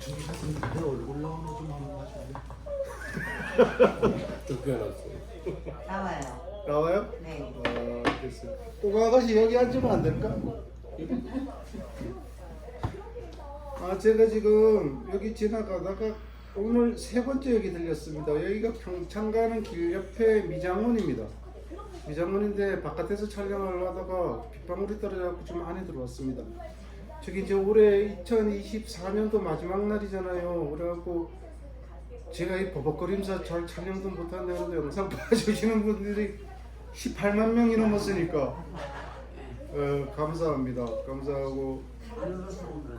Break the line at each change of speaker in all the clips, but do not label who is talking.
좀 봐줄래?
쫓겨났어.
나와요.
나와요?
네.
아, 됐어요. 꼭 아가씨 여기 앉으면 안 될까? 아, 제가 지금 여기 지나가다가 오늘 세 번째 여기 들렸습니다. 여기가 평창 가는 길 옆에 미장원입니다. 미장원인데 바깥에서 촬영을 하다가 빗방울이 떨어져갖고 지금 안에 들어왔습니다. 저기 이제 올해 2024년도 마지막 날이잖아요. 그래갖고 제가 이 버벅거림사 잘 촬영도 못한다는데 영상 봐주시는 분들이 18만 명이 넘었으니까 어, 감사합니다. 감사하고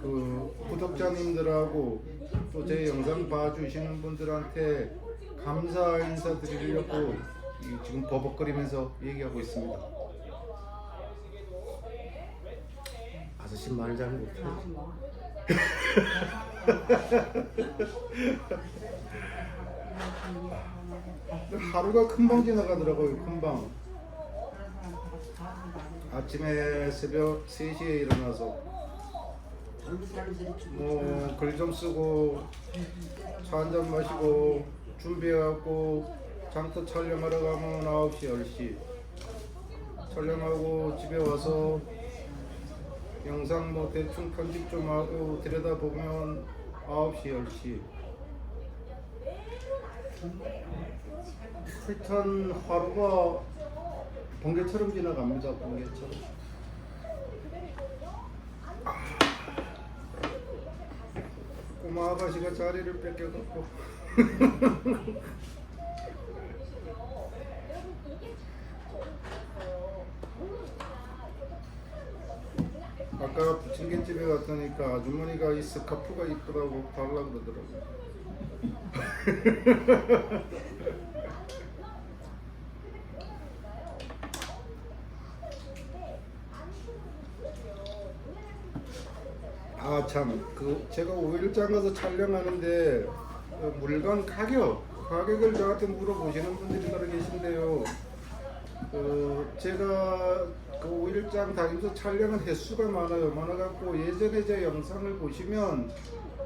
그 구독자님들하고 또 제 영상 봐주시는 분들한테 감사 인사 드리려고 이 지금 버벅거리면서 얘기하고 있습니다. 아저씨 말 잘 못해. 하루가 금방 지나가더라고요. 금방. 아침에 새벽 3시에 일어나서 뭐 글 좀 쓰고 차 한 잔 마시고 준비해갖고 장터 촬영하러 가면 9시 10시 촬영하고 집에 와서 영상 뭐 대충 편집 좀 하고 들여다보면 9시 10시. 하여튼 하루가 번개처럼 지나갑니다 번개처럼. 꼬마 아가씨가 자리를 뺏겨갖고 아까 부침개집에 갔더니까 아주머니가 이 스카프가 이쁘다고 달라고 그러더라고요 아참 그 제가 5일장 가서 촬영하는데 그 물건 가격 가격을 저한테 물어보시는 분들이 따로 계신데요. 그 제가 그 5일장 다니면서 촬영한 횟수가 많아요. 많아갖고 예전에 제 영상을 보시면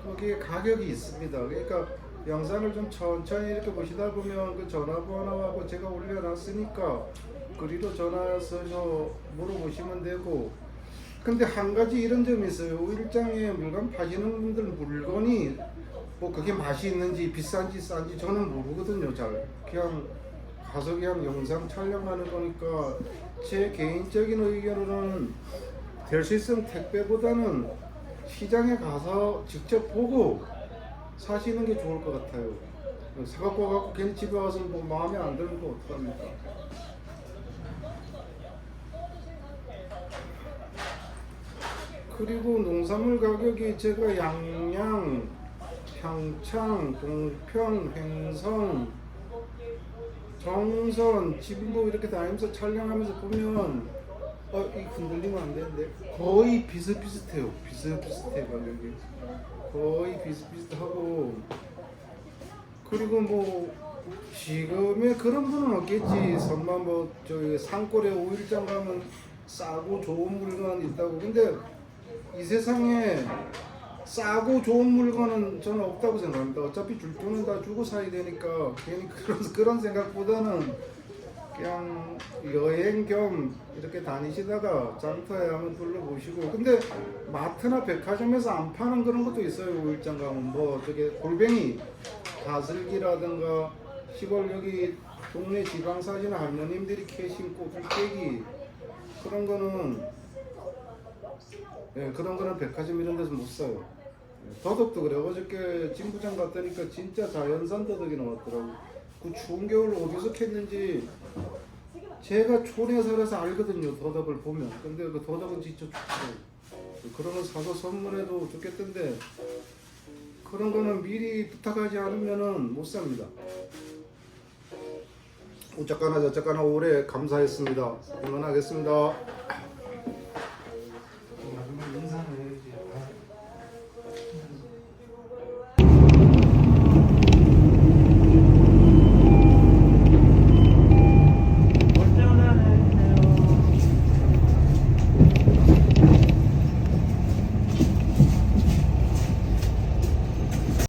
거기에 가격이 있습니다. 그러니까 영상을 좀 천천히 이렇게 보시다 보면 그 전화번호하고 제가 올려놨으니까 그리로 전화해서 물어보시면 되고 근데 한 가지 이런 점이 있어요. 일장에 물건 파시는 분들 물건이 뭐 그게 맛이 있는지 비싼지 싼지 저는 모르거든요. 잘 그냥 그냥 영상 촬영하는 거니까 제 개인적인 의견으로는 될 수 있으면 택배보다는 시장에 가서 직접 보고 사시는 게 좋을 것 같아요. 사갖고 와갖고 괜히 집에 와서 뭐 마음에 안 드는 거 어떡합니까? 그리고 농산물 가격이 제가 양양, 평창, 동평, 횡성, 정선, 진보 이렇게 다니면서 촬영하면서 보면 어, 이 흔들리면 안 되는데 거의 비슷비슷해요. 비슷비슷해 가격이 거의 비슷비슷하고 그리고 뭐 지금의 그런 분은 없겠지. 설마 뭐 저기 산골에 오일장 가면 싸고 좋은 물건 있다고. 근데 이 세상에 싸고 좋은 물건은 저는 없다고 생각합니다. 어차피 줄 돈은 다 주고 사야 되니까 괜히 그런 그런 생각보다는 그냥 여행 겸 이렇게 다니시다가 장터에 한번 둘러보시고 근데 마트나 백화점에서 안 파는 그런 것도 있어요 오일장 가면 뭐 저게 골뱅이 다슬기라든가 시골 여기 동네 지방 사시나 할머님들이 캐신 꼬들깨기 그런 거는 예, 그런 거는 백화점 이런 데서 못 사요. 예, 더덕도 그래. 어저께 진부장 갔더니까 진짜 자연산 더덕이 나왔더라고. 그 추운 겨울 어디서 캤는지 제가 촌에 살아서 알거든요. 더덕을 보면. 근데 그 더덕은 진짜. 그런 거 사서 선물해도 좋겠던데 그런 거는 미리 부탁하지 않으면은 못 삽니다. 어쨌거나 저쨌거나 올해 감사했습니다. 응원하겠습니다.